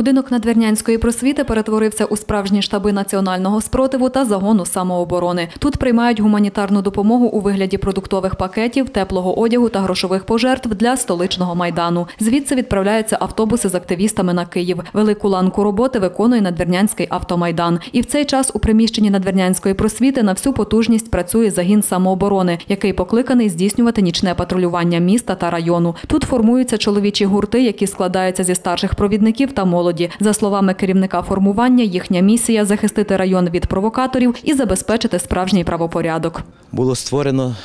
Будинок Надвірнянської просвіти перетворився у справжні штаби національного спротиву та загону самооборони. Тут приймають гуманітарну допомогу у вигляді продуктових пакетів, теплого одягу та грошових пожертв для столичного майдану. Звідси відправляються автобуси з активістами на Київ. Велику ланку роботи виконує Надвірнянський автомайдан. І в цей час у приміщенні Надвірнянської просвіти на всю потужність працює загін самооборони, який покликаний здійснювати нічне патрулювання міста та району. Тут формуються чоловічі гурти, які складаються зі старших провідників та молоді. За словами керівника формування, їхня місія захистити район від провокаторів і забезпечити справжній правопорядок. було створено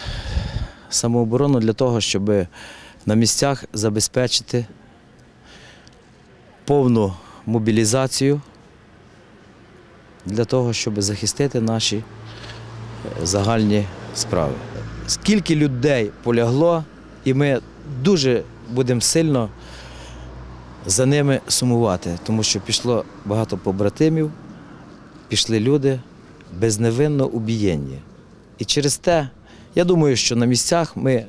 самооборону для того, щоб на місцях забезпечити повну мобілізацію для того, щоб захистити наші е, загальні справи. Скільки людей полягло, і ми дуже будемо сильно за ними сумувати, тому що пішло багато побратимів, пішли люди безневинно убієнні. І через те, я думаю, що на місцях ми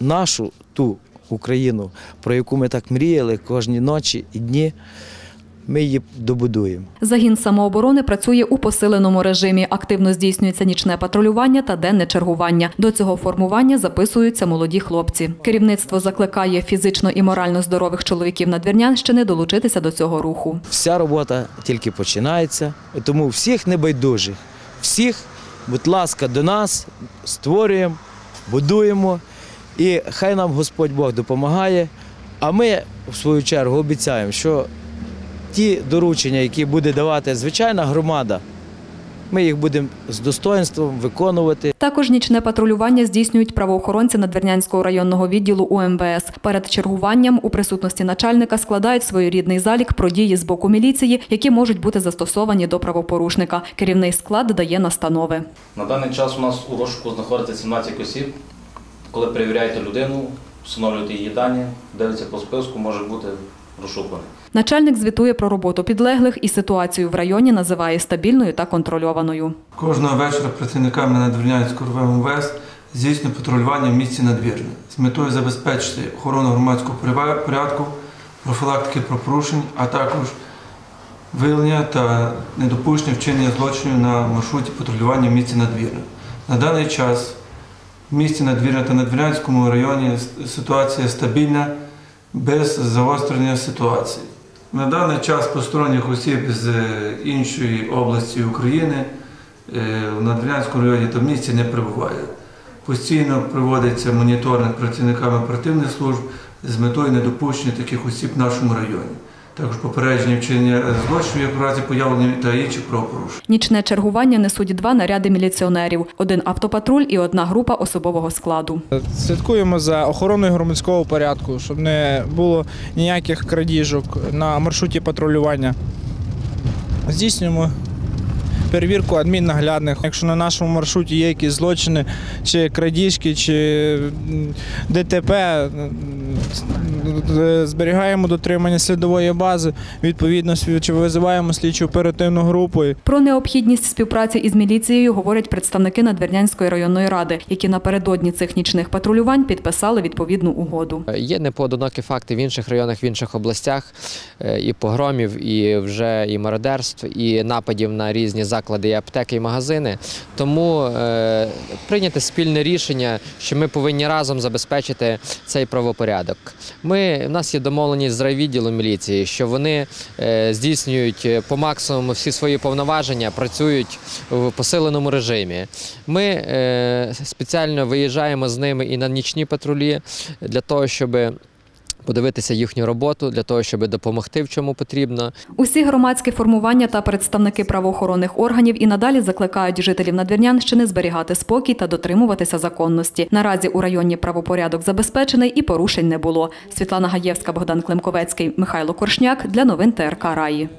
нашу ту Україну, про яку ми так мріяли кожні ночі і дні, ми її добудуємо. Загін самооборони працює у посиленому режимі. Активно здійснюється нічне патрулювання та денне чергування. До цього формування записуються молоді хлопці. Керівництво закликає фізично і морально здорових чоловіків Надвірнянщини долучитися до цього руху. Вся робота тільки починається, тому всіх небайдужих, всіх, будь ласка, до нас створюємо, будуємо, і хай нам Господь Бог допомагає. А ми, в свою чергу, обіцяємо, що ті доручення, які буде давати звичайна громада, ми їх будемо з достоинством виконувати. Також нічне патрулювання здійснюють правоохоронці Надвірнянського районного відділу УМВС. Перед чергуванням у присутності начальника складають своєрідний залік про дії з боку міліції, які можуть бути застосовані до правопорушника. Керівний склад дає настанови. На даний час у нас у розшуку знаходиться 17 осіб. Коли перевіряєте людину, встановлюєте її дані, дивиться по списку, може бути розшуканий. Начальник звітує про роботу підлеглих і ситуацію в районі називає стабільною та контрольованою. Кожного вечора працівниками Надвірнянського РВМВС здійснює патрулювання в місті Надвірне з метою забезпечити охорону громадського порядку, профілактики правопорушень, а також виявлення та недопущення вчинення злочинів на маршруті патрулювання в місті Надвірне. На даний час в місті Надвірне та Надвірнянському районі ситуація стабільна, без загострення ситуації. На даний час посторонніх осіб з е, іншої області України е, в Надвірнянському районі та в місті не перебуває. Постійно проводиться моніторинг працівниками оперативних служб з метою недопущення таких осіб в нашому районі. Також попередження вчинення злочинів як в разі появлення та інших правопорушень. Нічне чергування несуть два наряди міліціонерів: один автопатруль і одна група особового складу. Слідкуємо за охороною громадського порядку, щоб не було ніяких крадіжок на маршруті патрулювання. Здійснюємо перевірку адміннаглядних. Якщо на нашому маршруті є якісь злочини, чи крадіжки, чи ДТП, зберігаємо дотримання слідової бази, відповідно чи визиваємо слідчу оперативну групу. Про необхідність співпраці із міліцією говорять представники Надвірнянської районної ради, які напередодні цих нічних патрулювань підписали відповідну угоду. Є непоодинокі факти в інших районах, в інших областях е, і погромів, і вже і мародерств, і нападів на різні заклади, і аптеки, і магазини. Тому е, прийняти спільне рішення, що ми повинні разом забезпечити цей правопорядок. Ми, в нас є домовленість з райвідділом міліції, що вони е, здійснюють е, по максимуму всі свої повноваження, працюють в посиленому режимі. Ми е, спеціально виїжджаємо з ними і на нічні патрулі для того, щоб подивитися їхню роботу, для того, щоб допомогти в чому потрібно. Усі громадські формування та представники правоохоронних органів і надалі закликають жителів Надвірнянщини зберігати спокій та дотримуватися законності. Наразі у районі правопорядок забезпечений і порушень не було. Світлана Гаєвська, Богдан Климковецький, Михайло Коршняк для новин ТРК Раї.